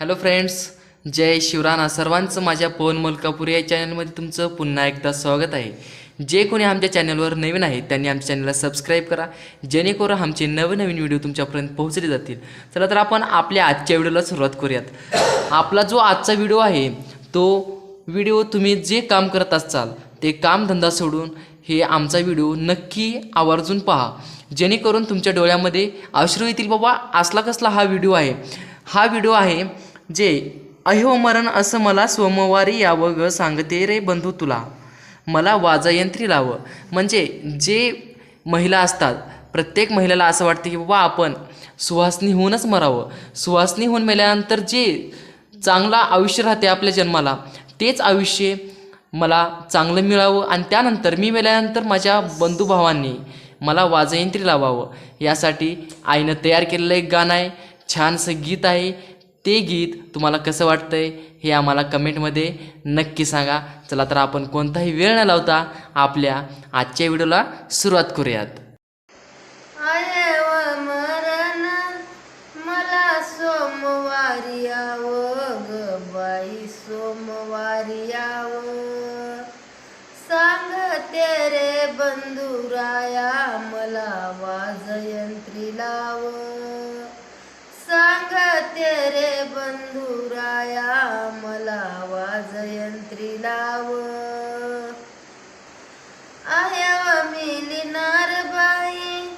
Hello friends जय शिवराणा सर्वांचं माझ्या पवन मलकापूर या चॅनलमध्ये तुमचं पुन्हा एकदा स्वागत आहे. जे कोणी आमच्या चॅनलवर नवीन आहे त्यांनी आमच्या चॅनलला सबस्क्राईब करा. जेणेकरून आमचे नवीन नवीन व्हिडिओ तुमच्यापर्यंत पोहोचले जातील. चला तर आपण आपल्या आजच्या व्हिडिओला सुरुवात करूयात. आपला जो आजचा व्हिडिओ आहे तो व्हिडिओ तुम्ही जे काम करत असाल ते कामधंदा सोडून हे आमचा व्हिडिओ नक्की आवर्जून पहा. जेणेकरून तुमच्या डोळ्यामध्ये अश्रू येतील बाबा असला कसला हा व्हिडिओ आहे. हा व्हिडिओ आहे जे अहो मरण असं मला सोमवारी यावं ग सांगते रे बंधू तुला. मला वाजयंत्री लावं. म्हणजे जे महिला असतात प्रत्येक महिलेला असं वाटतं की बाबा आपण सुहासनी होऊनच मरावं. सुहासनी होऊन मेल्यानंतर जे चांगलं आयुष्य राहते आपल्या जन्माला तेच आयुष्य मला चांगलं मिळावं आणि त्यानंतर मी मेल्यानंतर माझ्या बंधुभावांनी मला वाजयंत्री लावावं. यासाठी आईनं तयार केलेलं एक गाणं आहे छानसं गीत आहे. ते गीत तुम्हाला कसं वाटतंय हे आम्हाला कमेंटमध्ये नक्की सांगा. चला तर आपण कोणताही वेळ न लावता आपल्या आजच्या व्हिडिओला सुरुवात करूयात. आयव मरण मला सोमवारी ग बाई सोमवारी यावं. सांग बंधुराया मला वाजयंत्री लाव. रे बंधुराया मला वाजयंत्री लाव. आयव मिलिनार बाई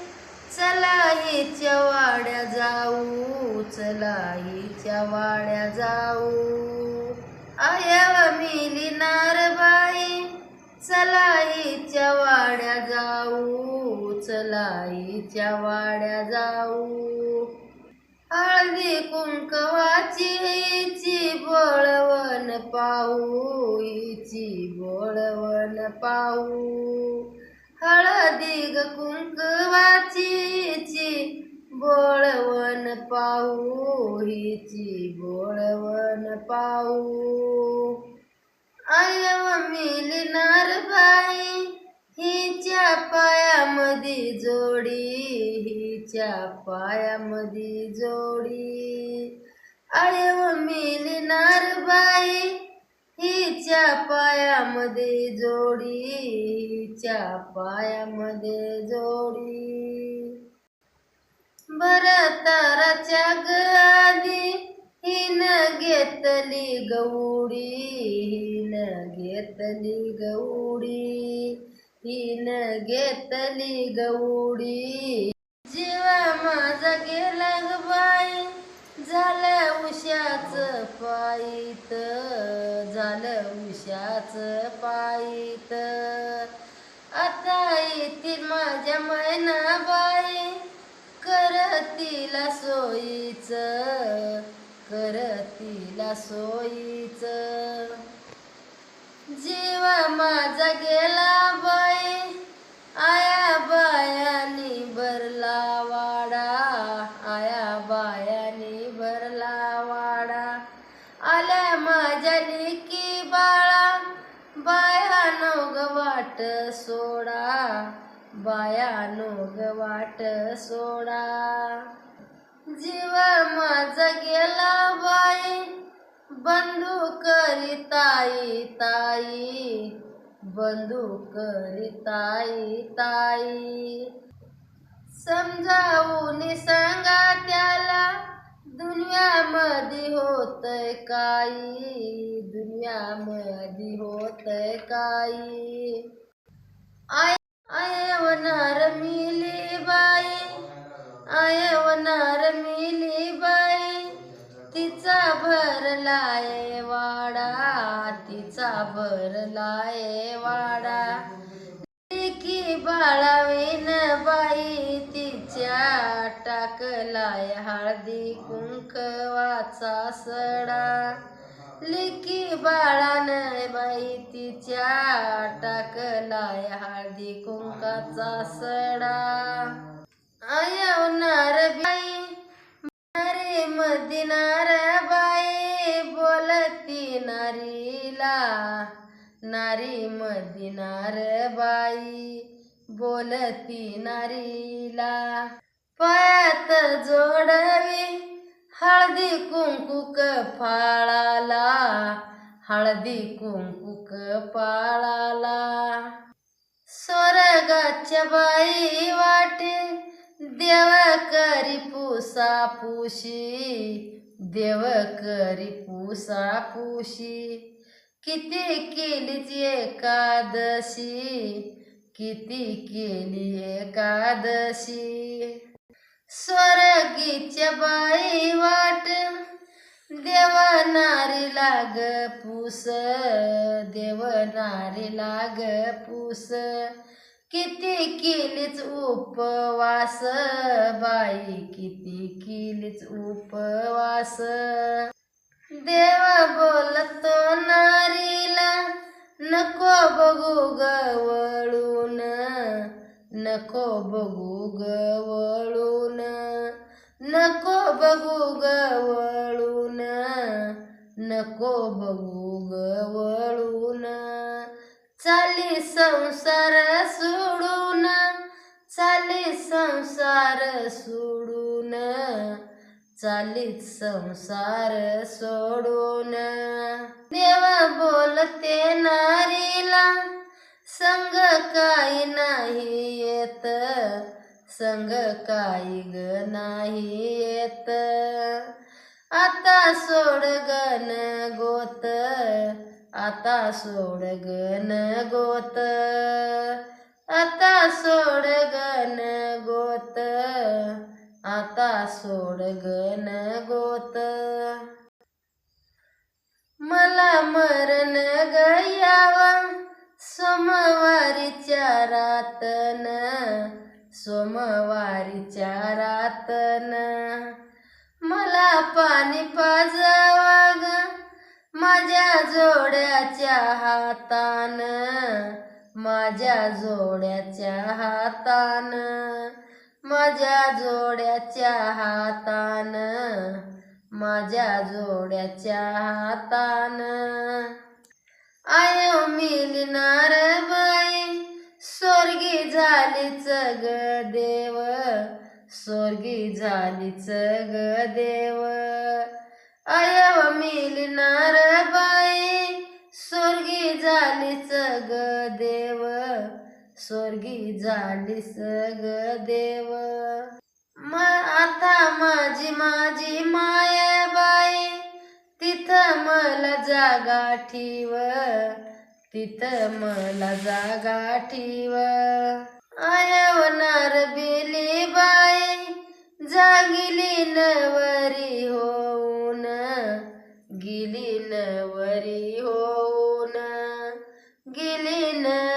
चला हिच्या वाड्या जाऊ चला हिच्या वाड्या जाऊ. आयव मिलिनार बाई चला हिच्या वाड्या जाऊ चला हिच्या वाड्या जाऊ. हळदी कुंकवाची बोळवण पाहू हिची बोळवण पाऊ हळदी ग कुंकवाची बोळवण पाहू हिची बोळवण पाऊ आयव मिलणार बाई हिच्या पायामध्ये जोडी हिच्या पायामध्ये जोडी. आयव मिलणार बाई हिच्या पायामध्ये जोडी हिच्या पायामध्ये जोडी. भरताराच्या गादी हिन घेतली गौडी हिन घेतली गौडी. हिन घेतली गौडी. जीवा माझा गेला ग बाई. झालं उशाच पायीत. झालं उशाच पायीत. आता येतील माझ्या मैना बाई करतीला सोयीच. करतीला सोयीच. जीवा माझा गेला सोडा. जीव माझा गेला बाई. बंधू करी ताई ताई. बंधू करी ताई ताई. समजावून सांगा त्याला दुनियामध्ये होतय काही. दुनियामध्ये होतय काही. आय आयवनार मिली. आयवनार मिली बाई. तिचा भरलाय वाडा तिचा भरलाय वाडा. की बाळावीन बाई तिच्या टाकलाय हळदी कुंकवाचा सडा. लिकी बाळान बाई तिच्या टाकलाय हळदी कुंकाचा सडा. आयवनार बाई. नारी मदिनार बाई बोलती नारीला. नारी मदिनार बाई बोलती नारीला. पायात जोडवी हळदी कुंकुक फाळाला. हळदी कुंकुक पाळाला स्वर्गाच्या बाई वाटे देव करी पुसा पुशी देव करी पुसा पुशी. किती केलीच एकादशी किती केली एकादशी. स्वर्गीच्या बाई वाट देवा नारी लाग पूस देव नारी लाग पूस. किती केलीच उपवास बाई किती केलीच उपवास. देवा बोलतो नारीला नको बघू गवळून नको बघू गवळून नको बघू गवळून नको बघू गवळून चाली संसार सोडून चाली संसार सोडून चालीत संसार सोडून. देवा बोलते नारीला संग काही नाही येत संग काही ग नाही येत. आता सोड गण गोत आता सोड गण गोत. आता सोड गण गोत. आता सोड गण गोत. मला मरण गयाव. सोमवारीच्या रातन. सोमवारीच्या रातन. मला पाणी पाज जोड्याच्या हातान माझ्या जोड्याच्या हातान माझ्या जोड्याच्या हातान माझ्या जोड्याच्या हातान. आयो मिलणार बाई स्वर्गी झालीच ग देव स्वर्गी झालीच ग देव. आयो मिल स्वर्गी झाली ग देव. म आता माझी माझी माया बाई तिथं मला जागा ठेव. तिथं मला जागा ठेव. आयवणार बिली बाई जागिली नवरी होऊन गिली नवरी होऊन गिली न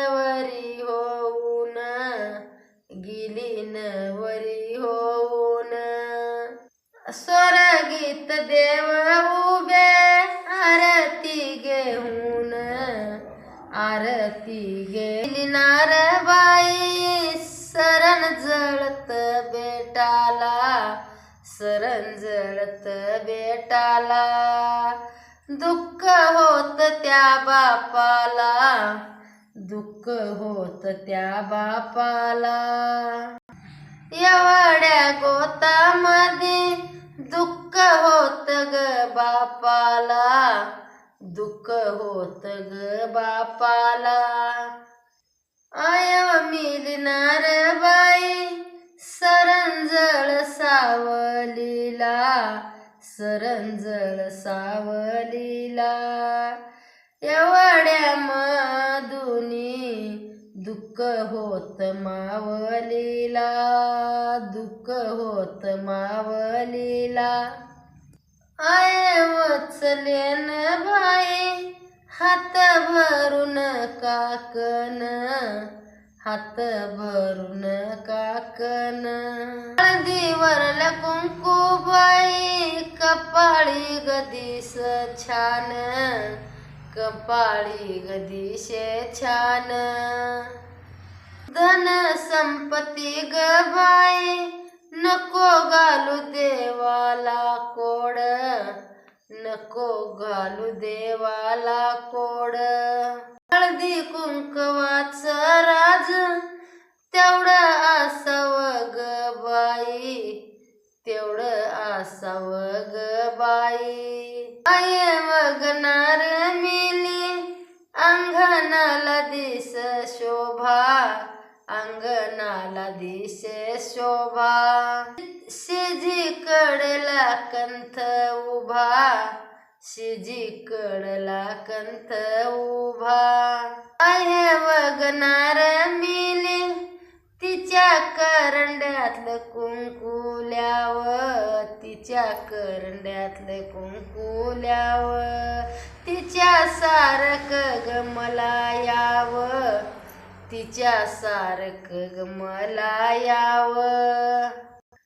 गोतामध्ये दुःख होत ग बापाला. दुःख होत ग बापाला. आयव मिलणार बाई सरंजळ सावलीला. सरंजळ सावलीला. यव दुःख होत मावलीला दुःख होत मावलीला. आय वचलेन बाई हात भरून काकन हात भरून काकन. हळदीवरला कुंकू बाई कपाळी गदीस छान कपाळी गदीशे छान. धन संपत्ती ग बाई नको घालू देवाला कोड. नको घालू देवाला कोड. हळदी कुंकवाच राज तेवढं असाव ग बाई. तेवढं असावं ग बाई. आय वगणार मिली अंगणाला दिस शोभा. अंगणाला दिसे शोभा. शिजी कडला कंथ उभा. शिजी कडला कंथ उभा. आहे वगणार मिले तिच्या करंड्यातलं कुंकुल्याव तिच्या करंड्यातलं कुंकुल्याव तिच्या सारक ग मला तिच्या सारक ग मला याव.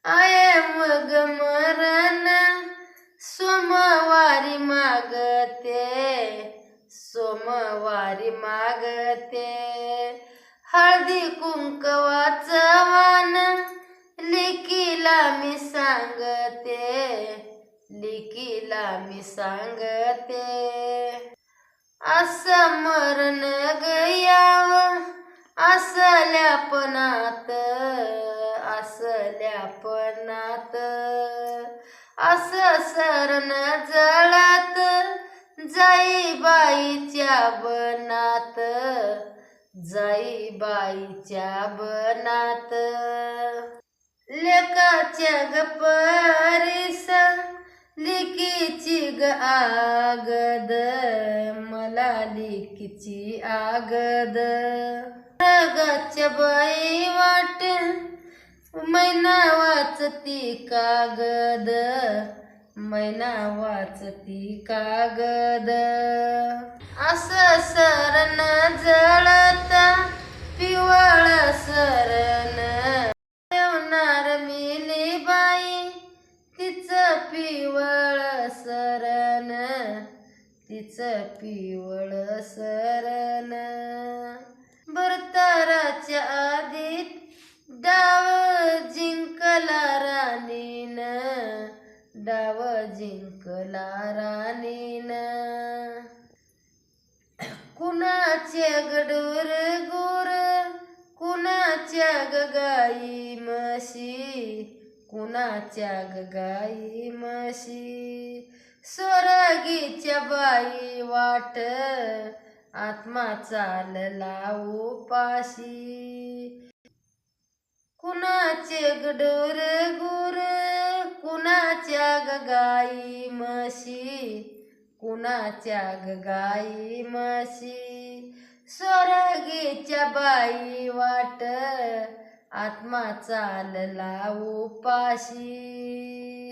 आय मग मरण सोमवारी मागते सोमवारी मागते. हळदी कुंकवाचं वान लिकीला मी सांगते लिकीला मी सांगते. असं मरण गयाव. असल्यापणात असल्यापणात. अस सरण जळात जाईबाईच्या बनात जाईबाईच्या बनात. लेकाच्या गपरीसा लिकीची ग आगद मला लिकीची आगद. गच बाई वाट मैना वाचती कागद मैना वाचती कागद. असं सरण जळत पिवळ सरण. ठेवणार मी तिचं पिवळ सरण तिचं पिवळ सरण भरताराच्या आधीत कुणाच्या गाई म्हशी. स्वरागीच्या बाई वाट आत्मा चालला उपाशी. कुणाचे गडोर गुर कुणाच्या गाई म्हशी. कुणाच्या गाई म्हशी. स्वरागीच्या बाई वाट आत्मा चालला उपाशी.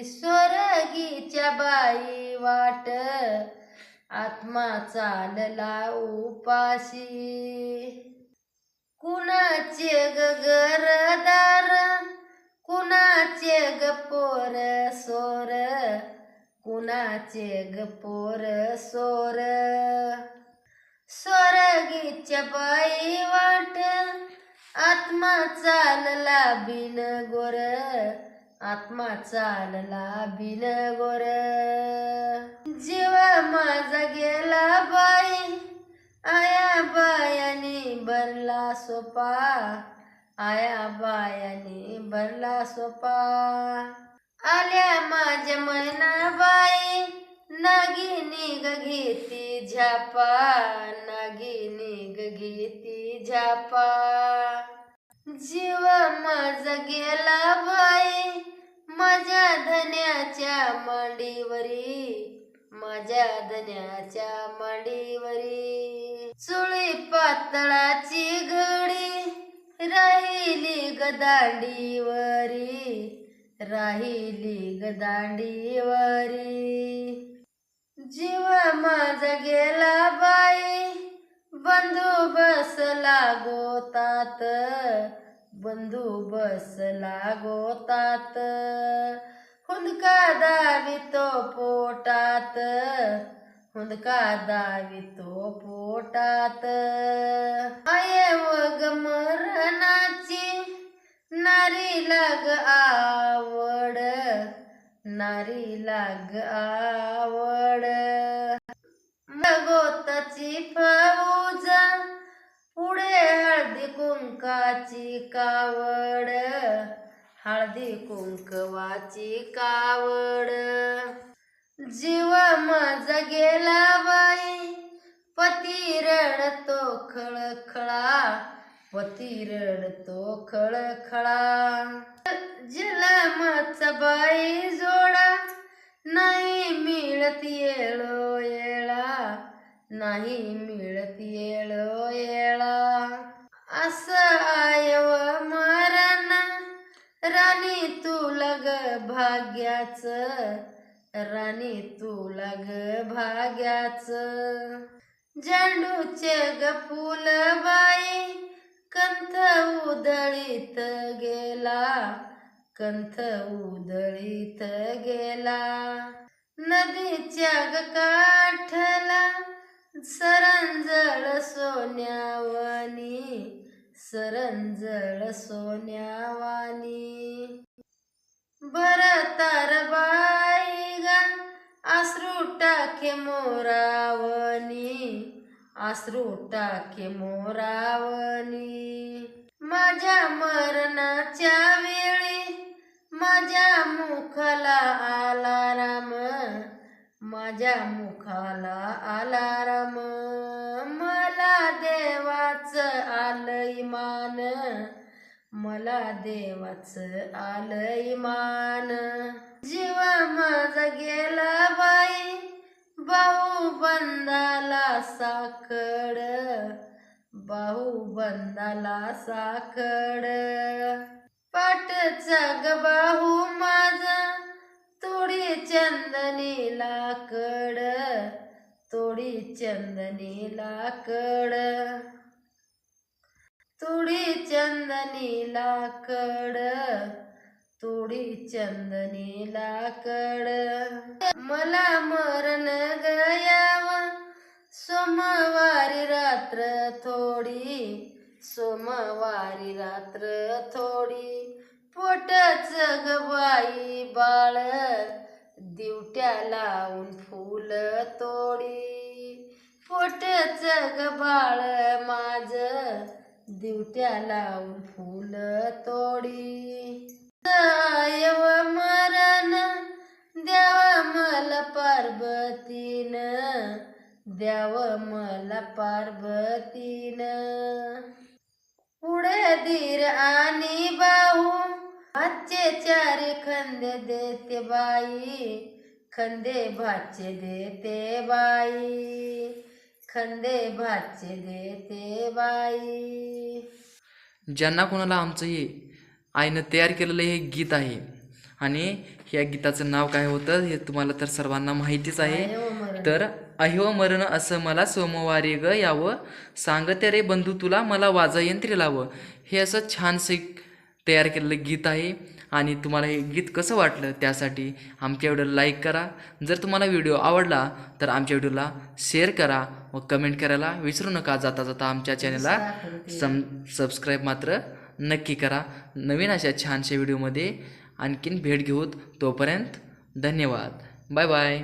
स्वरगीच्या बाई वाट. आत्मा चालला उपाशी. कुणाचे ग गरदार कुणाचे ग पोर सोर? कुणाचे ग पोर सोर? स्वर्गीच्या बाई आत्मा चालला बिन गोर. आत्मा चालला बिन गोर. जीव माझा गेला बाई. आया बायाने भरला सोपा. आया बायाने भरला सोपा. आल्या माझ्या मैनाबाई नागिनी ग घेती झापा. नागिनी ग घेती झापा. जीव माझा गेला बाई. माझ्या धन्याच्या मांडीवरी. माझ्या धन्याच्या मांडीवरी. चुळी पातळाची घडी राहिली गदांडीवरी राहिली गदांडीवरी जीव माझ गेला बाई. बंधू बसला गोतात बंधू बसला गोतात हुंदका दावितो पोटात हुंदका दावितो पोटात. आये वग मरणाची नारी लाग आवड नारी लाग आवड. गोताची फौज. पुढे हळदी कुंकाची कावड. हळदी कुंकवाची कावड. जीव माझा गेला बाई पती रडतो खळखळा. पती रडतो खळखळा. नाही मिळत येळो येळा. असं आयव मरण. राणी तू लग भाग्याच. राणी तू लग भाग्याच. झेंडूचे ग फुल बाई कंथ उधळीत गेला. कंथ उधळीत गेला. नदीच्या ग काठला सरंजळ सोन्यावानी सरंजळ सोन्यावानी. भरतार बाईगा आसरू टाके मोरावनी आसरू टाके मोरावनी. माझ्या मरणाच्या वेळी माझ्या मुखाला आला राम. माझ्या मुखाला आलाराम मला देवाचं आलं मान मला देवाचं आलं मान जीव माझा गेला बाई. भाऊ बंदाला साखड भाऊ बंदाला साखड पाटचा जग बाहू माझा. चंदनी लाकड तोडी चंदनी लाकड. तोडी चंदनी लाकड तोडी चंदनी लाकड. मला मरण गयाव सोमवारी रात्र थोडी सोमवारी रात्र थोडी. पोटच ग बाई बाळ दिवट्या लावून फुल तोडी. पोट ग बाळ माझ दिवट्या लावून फुल तोडी. सायव मरण द्याव मला पार्वतीन द्याव मला पार्वतीन. पुढे धीर आणि बाहू भाचे चारी खंदे देते बाई खंदे भाचे देते बाई खंदे भाचे देते बाई. ज्यांना कोणाला आमचं हे आईनं तयार केलेलं हे गीत आहे आणि ह्या गीताचं नाव काय होतं हे तुम्हाला तर सर्वांना माहितीच आहे. तर अहिव मरण असं मला सोमवारी ग यावं सांगते रे बंधू तुला मला वाजयंत्री लावं. हे असं छानसे तयार केलेलं गीत आहे. आणि तुम्हाला हे गीत कसं वाटलं त्यासाठी आमच्या व्हिडिओला लाईक करा. जर तुम्हाला व्हिडिओ आवडला तर आमच्या व्हिडिओला शेअर करा व कमेंट करायला विसरू नका. जाता जाता आमच्या चॅनलला सम सबस्क्राईब मात्र नक्की करा. नवीन अशा छानशा व्हिडिओमध्ये आणखीन भेट घेऊत तोपर्यंत धन्यवाद. Bye bye